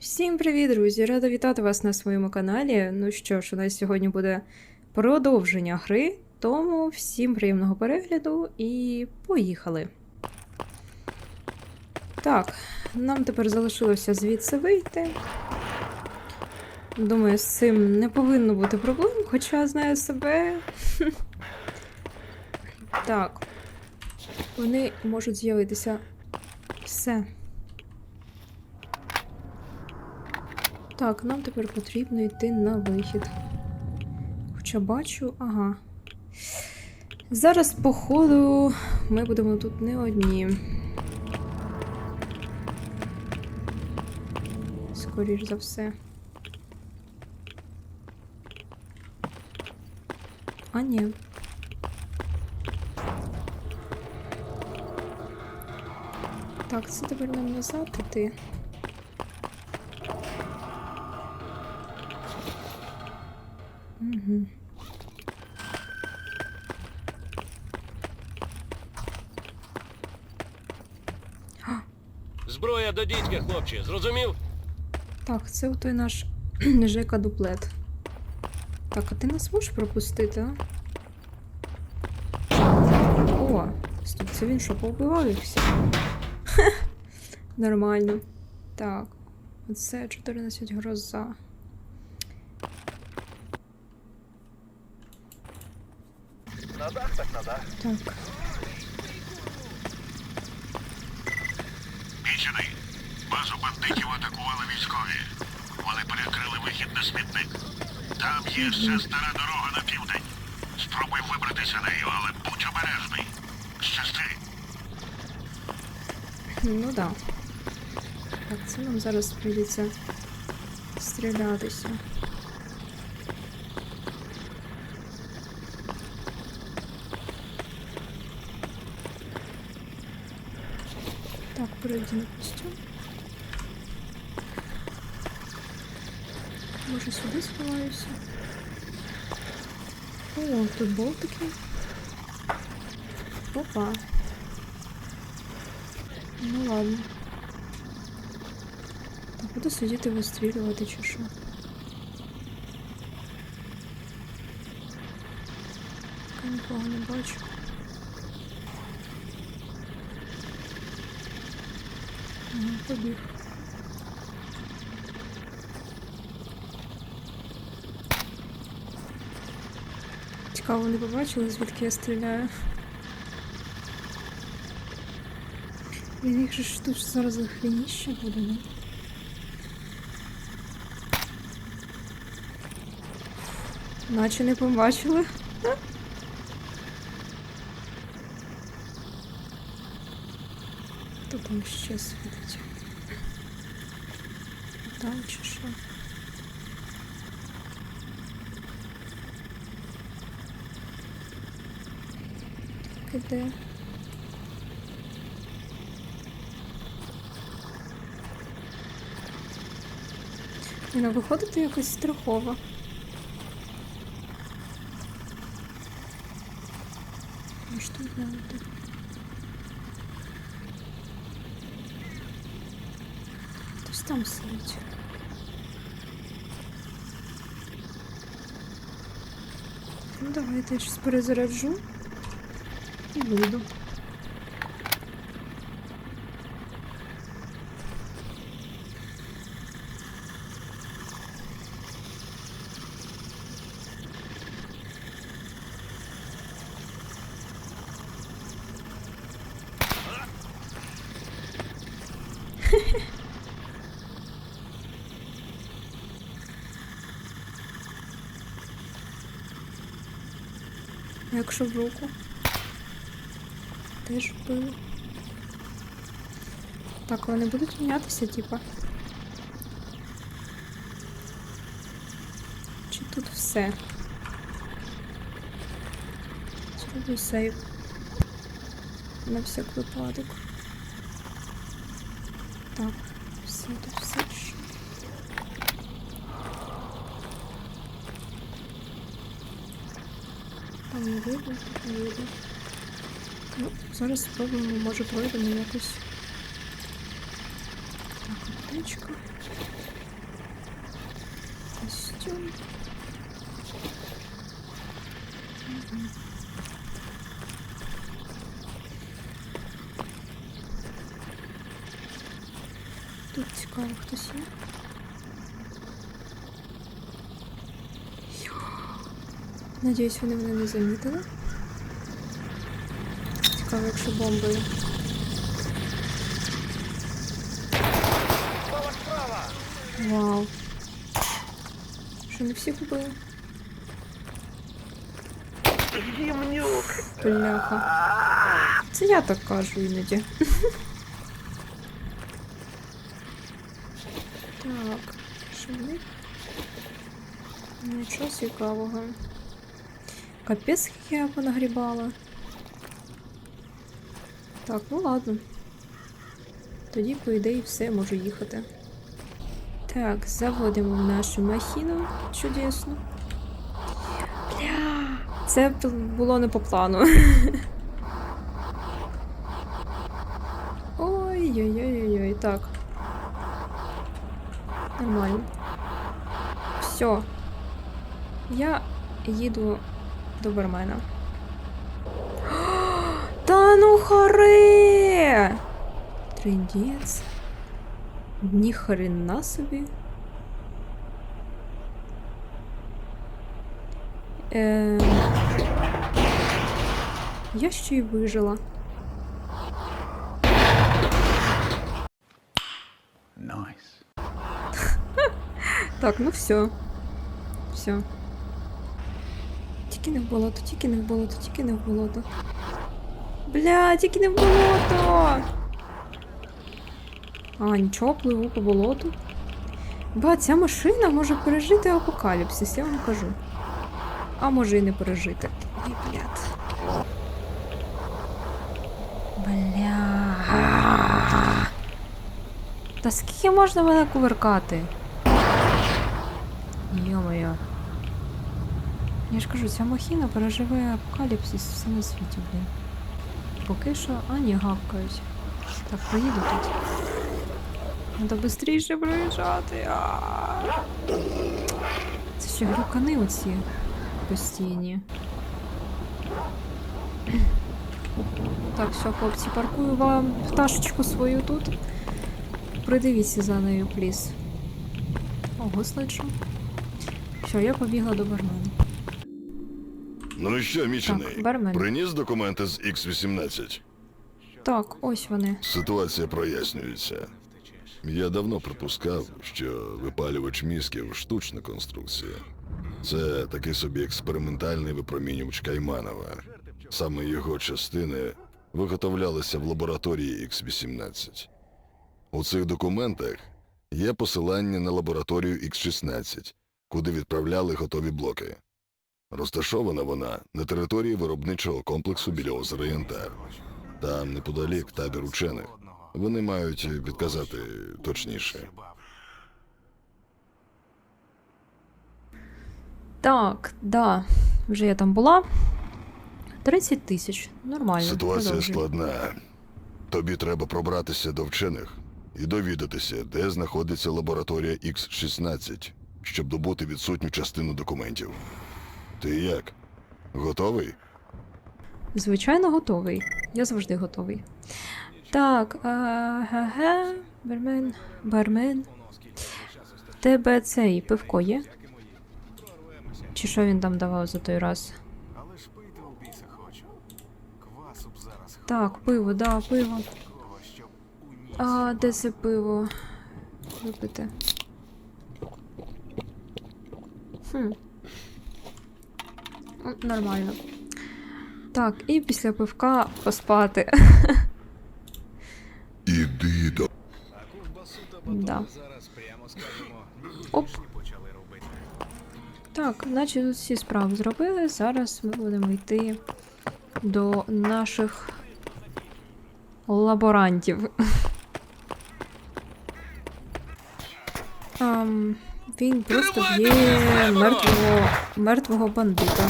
Всім привіт, друзі! Рада вітати вас на своєму каналі. Ну що ж, у нас сьогодні буде продовження гри, тому всім приємного перегляду і поїхали. Так, нам тепер залишилося звідси вийти. Думаю, з цим не повинно бути проблем, хоча знаю себе. Так. Вони можуть з'явитися. Все. Так, нам тепер потрібно йти на вихід. Хоча бачу, ага. Зараз, походу, ми будемо тут не одні. Скоріш за все. А ні. Так, це тепер нам назад іти. Угу. Зброя до дідька, хлопче, зрозумів? Так, це той наш Жека дуплет. Так, а ти нас можеш пропустити, а? О, стоп, це він що, повбивав їх всіх? Хе, Нормально. Так, оце 14 гроза. Так. Мічений. Там є ще стара дорога на південь. Спробуй вибратися нею, але будь обережний. Щасти. Ну да. Так, це нам зараз прийдеться стрілятися. Так, перейди костюм. Може сюди сховаюся. О, тут болтики. Опа. Ну ладно. Так, буду сидіти вистрілювати чи що. Я нікого не бачу. Ага, побіг. Цікаво, не побачили, звідки я стріляю. Блін, їх же тут зараз захреніще буде, ну. Наче не побачили. Хто там ще світить? Там чи що? Іде. Ну, виходити якось страхово. Ну що глянути? Хтось там сидить. Ну давайте я щось перезаряджу і вийду. Якщо в руку. Теж вбили. Так, вони будуть мінятися, типа. Чи тут все? Зроблю сейв. На всяк випадок. Так, все тут все. ще. Там не видно, тут не видно. Ну, зараз спробуємо, може пройдемо якось. Так, аптечка. зомбі. Тут цікаво, хтось є. Надіюсь, вони мене не замітили. Цікаво, якщо бомбою. Вау. Що не всі купили? Бляха. Це я так кажу іноді. Так, що в них? Нічого цікавого. Я понагрібала. Так, ну ладно. Тоді, по ідеї, все, можу їхати. Так, заводимо в нашу махіну. Чудесно. Бля, це було не по плану. Ой-ой-ой-ой, так. Нормально. Все. Я їду до бармена. Та ну харе! Трендець. Ні хрена собі. Ем... Я ще й вижила. Nice. Так, ну все. Все. Тільки не в болото, тільки не в болото, тільки не в болото. Бля, тільки не в болото. А, нічого, пливу по болоту. Ба, ця машина може пережити апокаліпсис, я вам кажу. А може і не пережити. Ой, блядь. Бля. Та скільки можна мене кувыркати? Йо-моє. Я ж кажу, ця махіна переживе апокаліпсис все на світі, блін. Поки що, а ні, гавкають. Так, проїду тут. Треба швидше проїжджати. Це ще глюкани оці постійні. Так, все, хлопці, паркую вам пташечку свою тут. Придивіться за нею, пліс. Ого, слышу. Все, я побігла до бармена. Ну що, мічений, Так, бармен. приніс документи з X18. Так, ось вони. Ситуація прояснюється. Я давно припускав, що випалювач мізків штучна конструкція. Це такий собі експериментальний випромінювач Кайманова. Саме його частини виготовлялися в лабораторії X18. У цих документах є посилання на лабораторію X16, куди відправляли готові блоки. Розташована вона на території виробничого комплексу біля озера Янтар. Там неподалік табір учених. Вони мають підказати точніше. Так, да. Вже я там була. 30 тисяч. Нормально. Ситуація продовжуй. складна. Тобі треба пробратися до вчених і довідатися, де знаходиться лабораторія X16, щоб добути відсутню частину документів. Ти як? Готовий? Звичайно, готовий. Я завжди готовий. Так, ага, бармен, бармен. Тебе цей пивко є? Чи що він там давав за той раз? Так, пиво, да, пиво. А де це пиво? Випити. Хм. Нормально. Так, і після пивка поспати. Іди до. Да. Зараз прямо скажемо, Оп. почали робити. Так, наче тут всі справи зробили. Зараз ми будемо йти до наших лаборантів. Ам, він просто б'є мертвого, мертвого бандита.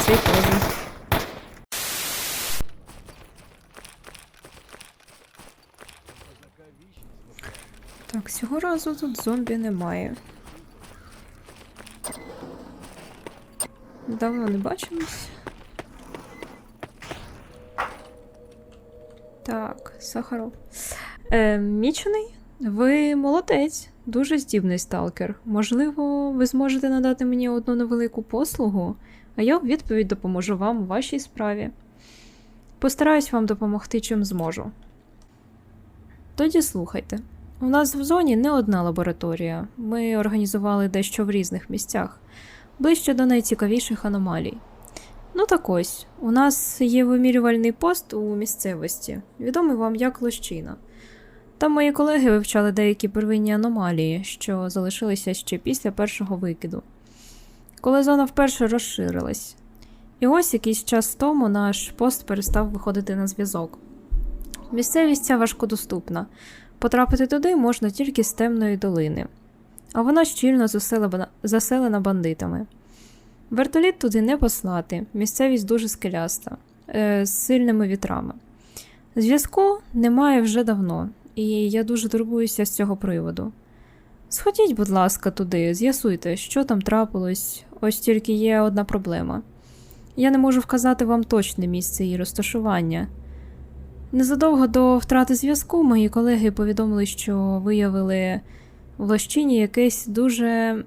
Цей теж. Цього разу тут зомбі немає. Давно не бачимось. Так, Сахаров. Е, Мічений, ви молодець, дуже здібний сталкер. Можливо, ви зможете надати мені одну невелику послугу, а я в відповідь допоможу вам у вашій справі. Постараюсь вам допомогти, чим зможу. Тоді слухайте. У нас в зоні не одна лабораторія. Ми організували дещо в різних місцях, ближче до найцікавіших аномалій. Ну так ось, у нас є вимірювальний пост у місцевості, відомий вам як Лощина. Там мої колеги вивчали деякі первинні аномалії, що залишилися ще після першого викиду, коли зона вперше розширилась. І ось якийсь час тому наш пост перестав виходити на зв'язок. Місцевість ця важкодоступна. Потрапити туди можна тільки з темної долини, а вона щільно заселена, бандитами. Вертоліт туди не послати, місцевість дуже скеляста, е, з сильними вітрами. Зв'язку немає вже давно, і я дуже турбуюся з цього приводу. Сходіть, будь ласка, туди, з'ясуйте, що там трапилось, ось тільки є одна проблема. Я не можу вказати вам точне місце її розташування. Незадовго до втрати зв'язку мої колеги повідомили, що виявили в Лощині якесь дуже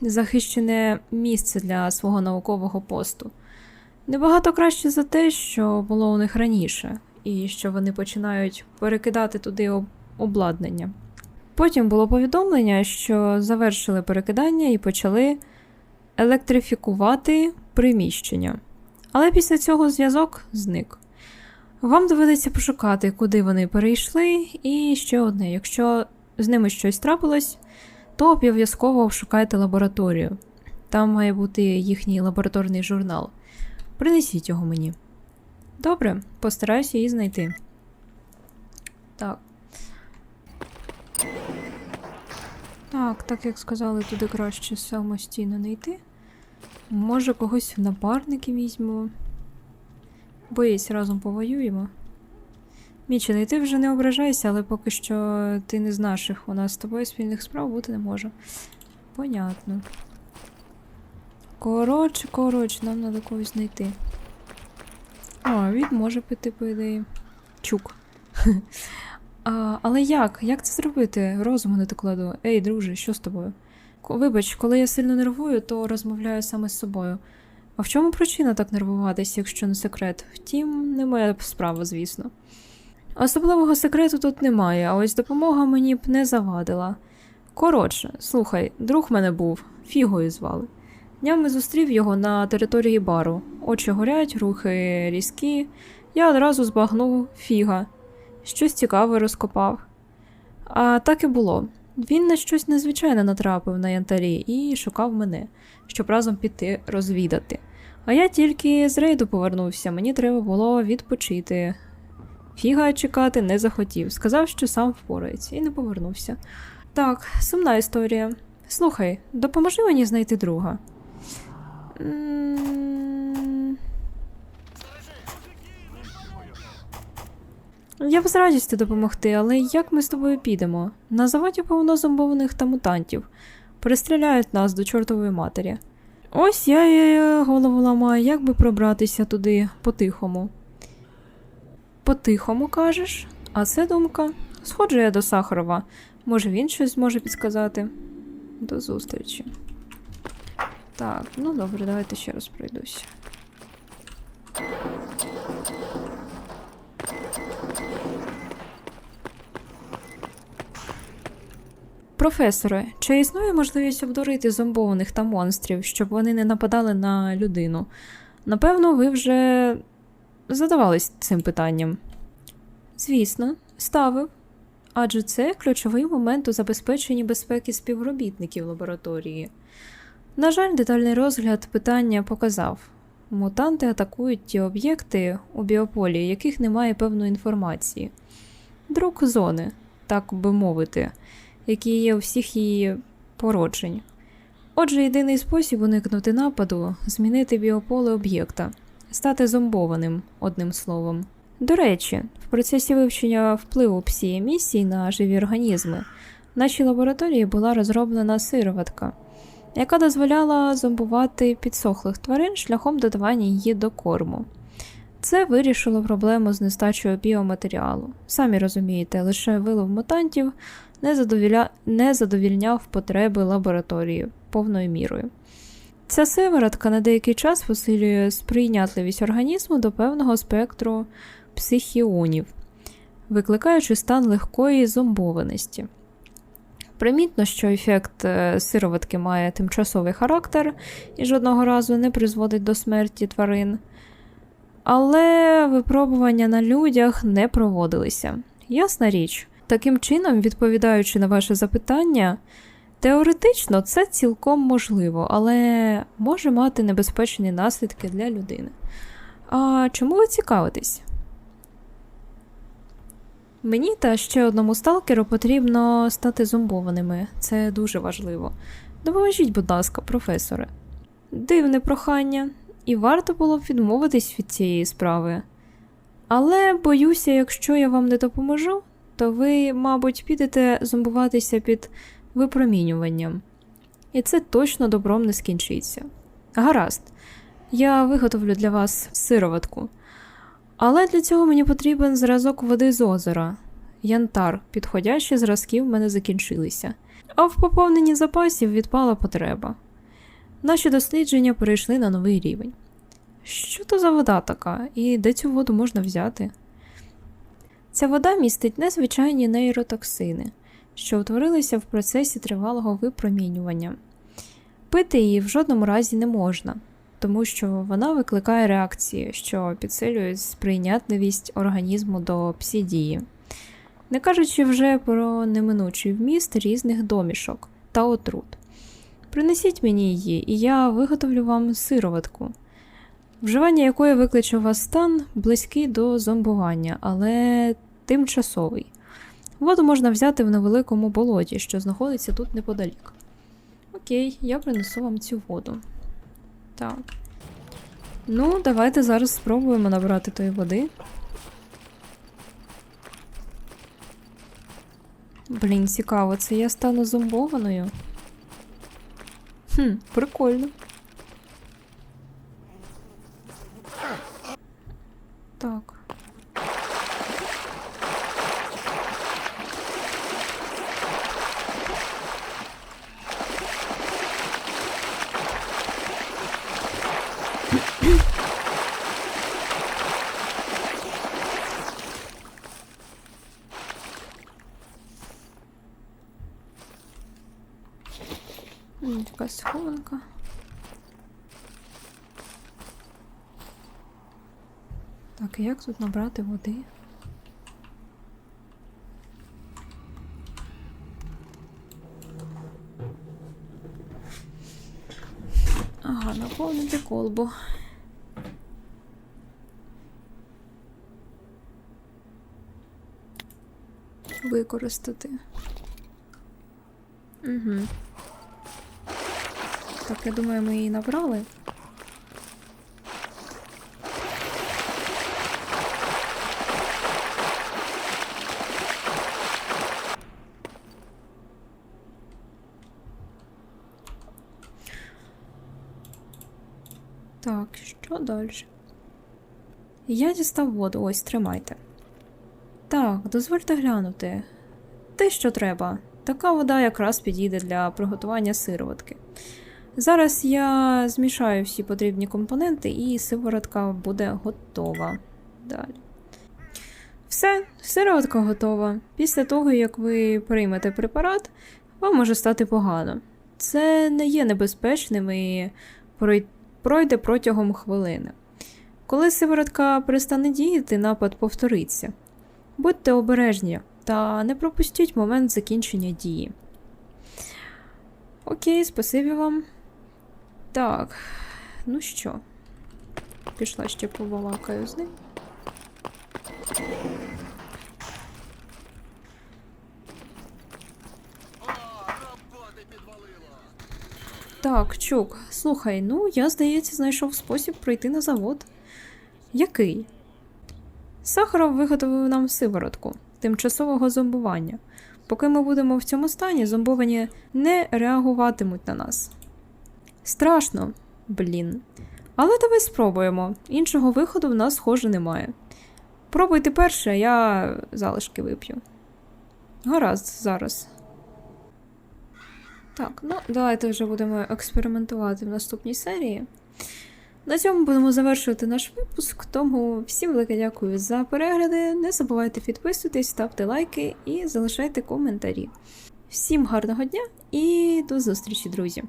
захищене місце для свого наукового посту. Небагато краще за те, що було у них раніше, і що вони починають перекидати туди обладнання. Потім було повідомлення, що завершили перекидання і почали електрифікувати приміщення. Але після цього зв'язок зник. Вам доведеться пошукати, куди вони перейшли, і ще одне: якщо з ними щось трапилось, то обов'язково шукайте лабораторію. Там має бути їхній лабораторний журнал. Принесіть його мені. Добре, постараюся її знайти. Так. Так, так як сказали, туди краще самостійно не йти. Може, когось в напарники візьмемо. Боїсь, разом повоюємо. Мічений, ти вже не ображайся, але поки що ти не з наших. У нас з тобою спільних справ бути не може. Понятно. Коротше, коротше, нам треба когось знайти. О, він може піти, по ідеї. Чук. а, але як? Як це зробити? Розуму не кладу. Ей, друже, що з тобою? Вибач, коли я сильно нервую, то розмовляю саме з собою. А в чому причина так нервуватись, якщо не секрет? Втім, не моя справа, звісно. Особливого секрету тут немає, а ось допомога мені б не завадила. Коротше, слухай, друг мене був, фігою звали. Днями зустрів його на території бару. Очі горять, рухи різкі. Я одразу збагнув фіга. Щось цікаве розкопав. А так і було. Він на щось незвичайне натрапив на янтарі і шукав мене, щоб разом піти розвідати. А я тільки з рейду повернувся, мені треба було відпочити. Фіга чекати не захотів, сказав, що сам впорається, і не повернувся. Так, сумна історія. Слухай, допоможи мені знайти друга. Я б з радістю допомогти, але як ми з тобою підемо? На заводі повно зомбованих та мутантів. Перестріляють нас до чортової матері. Ось я голову ламаю, як би пробратися туди по-тихому. По-тихому кажеш? А це думка. Сходжу я до Сахарова. Може, він щось зможе підсказати. До зустрічі. Так, ну добре, давайте ще раз пройдусь. Професоре, чи існує можливість обдурити зомбованих та монстрів, щоб вони не нападали на людину? Напевно, ви вже задавались цим питанням. Звісно, ставив. Адже це ключовий момент у забезпеченні безпеки співробітників лабораторії. На жаль, детальний розгляд питання показав: мутанти атакують ті об'єкти у біополі, яких немає певної інформації. Друг зони, так би мовити, які є у всіх її породжень. Отже, єдиний спосіб уникнути нападу змінити біополе об'єкта, стати зомбованим, одним словом. До речі, в процесі вивчення впливу псі-емісій на живі організми в нашій лабораторії була розроблена сироватка, яка дозволяла зомбувати підсохлих тварин шляхом додавання її до корму. Це вирішило проблему з нестачею біоматеріалу. Самі розумієте, лише вилов мутантів не, задовіля... не задовільняв потреби лабораторії повною мірою. Ця сиворотка на деякий час посилює сприйнятливість організму до певного спектру психіонів, викликаючи стан легкої зомбованості. Примітно, що ефект е, сироватки має тимчасовий характер і жодного разу не призводить до смерті тварин. Але випробування на людях не проводилися. Ясна річ, таким чином, відповідаючи на ваше запитання, теоретично це цілком можливо, але може мати небезпечні наслідки для людини. А чому ви цікавитесь? Мені та ще одному сталкеру потрібно стати зомбованими. Це дуже важливо. Допоможіть, будь ласка, професоре. Дивне прохання, і варто було б відмовитись від цієї справи. Але боюся, якщо я вам не допоможу, то ви, мабуть, підете зомбуватися під випромінюванням. І це точно добром не скінчиться. Гаразд, я виготовлю для вас сироватку. Але для цього мені потрібен зразок води з озера. Янтар, підходящі зразки в мене закінчилися. А в поповненні запасів відпала потреба. Наші дослідження перейшли на новий рівень. Що то за вода така, і де цю воду можна взяти? Ця вода містить незвичайні нейротоксини, що утворилися в процесі тривалого випромінювання. Пити її в жодному разі не можна, тому що вона викликає реакції, що підсилюють сприйнятливість організму до псідії. Не кажучи вже про неминучий вміст різних домішок та отрут. Принесіть мені її, і я виготовлю вам сироватку, вживання якої викличе у вас стан близький до зомбування, але тимчасовий. Воду можна взяти в невеликому болоті, що знаходиться тут неподалік. Окей, я принесу вам цю воду. Так. Ну, давайте зараз спробуємо набрати тої води. Блін, цікаво, це я стану зомбованою. Хм, прикольно. Так. Така схованка. Так, як тут набрати води? Ага, наповнити колбу. Використати. Угу. Так, я думаю, ми її набрали. Так, що далі? Я дістав воду, ось тримайте. Так, дозвольте глянути. Те, що треба. Така вода якраз підійде для приготування сироватки. Зараз я змішаю всі потрібні компоненти, і сиворотка буде готова. Далі. Все, сироватка готова. Після того, як ви приймете препарат, вам може стати погано. Це не є небезпечним і пройде протягом хвилини. Коли сиворотка перестане діяти, напад повториться. Будьте обережні та не пропустіть момент закінчення дії. Окей, спасибі вам. Так, ну що, пішла ще побалакаю з ним. Так, чук, слухай, ну я, здається, знайшов спосіб пройти на завод. Який? Сахаров виготовив нам сиворотку тимчасового зомбування. Поки ми будемо в цьому стані, зомбовані не реагуватимуть на нас. Страшно, блін. Але давай спробуємо. Іншого виходу в нас, схоже, немає. Пробуйте перше, я залишки вип'ю. Гаразд, зараз. Так, ну давайте вже будемо експериментувати в наступній серії. На цьому будемо завершувати наш випуск. Тому всім велике дякую за перегляди. Не забувайте підписуватись, ставте лайки і залишайте коментарі. Всім гарного дня і до зустрічі, друзі!